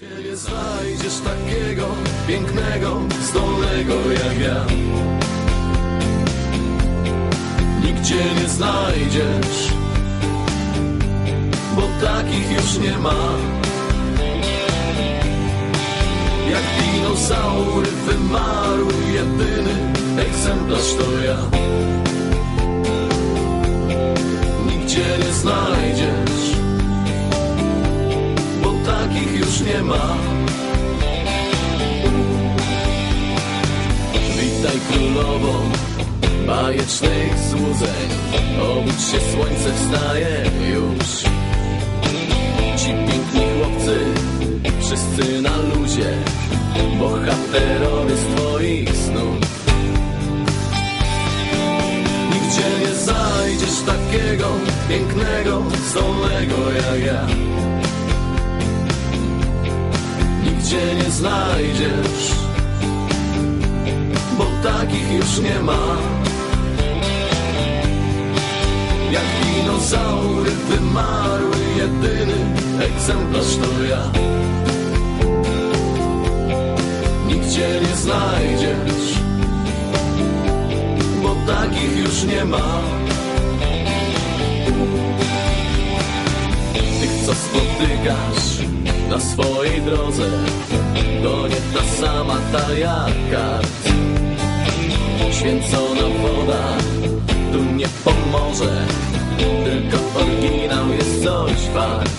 Gdzie nie znajdziesz takiego pięknego, zdolnego jak ja. Nigdzie nie znajdziesz, bo takich już nie ma. Jak dinozaury wymarł jedyny egzemplarz to ja. Nigdzie nie znajdziesz, już nie ma. Witaj królowo bajecznych złudzeń, obudź się, słońce wstaje już. Ci piękni chłopcy, wszyscy na luzie, bohaterowie z twoich snów. Nigdzie nie znajdziesz takiego pięknego, zdolnego jak ja. Nigdzie nie znajdziesz, bo takich już nie ma. Jak dinozaury wymarły, jedyny egzemplarz to ja. Nigdzie nie znajdziesz, bo takich już nie ma. Tych, co spotykasz na swojej drodze, to nie ta sama ta jak. Święcona woda tu nie pomoże, tylko oryginał jest coś wart.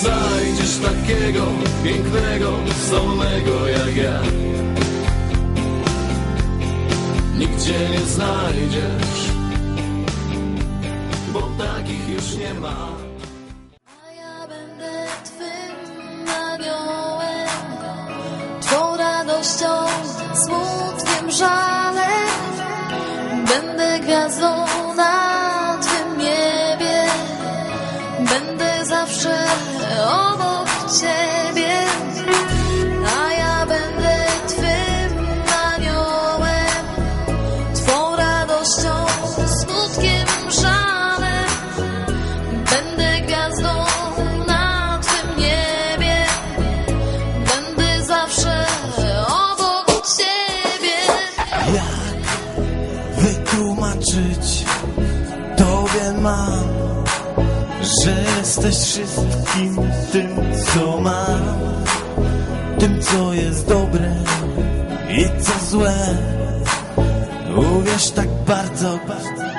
Znajdziesz takiego pięknego, zdolnego jak ja. Nigdzie nie znajdziesz, bo takich już nie ma. Ja będę twym aniołem, twą radością, smutkiem, żalem. Będę gwiazdą na mam, że jesteś wszystkim tym, co mam, tym, co jest dobre i co złe. Uwierz tak bardzo, bardzo